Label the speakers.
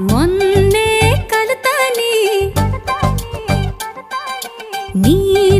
Speaker 1: మొన్నే కలతాని. నీ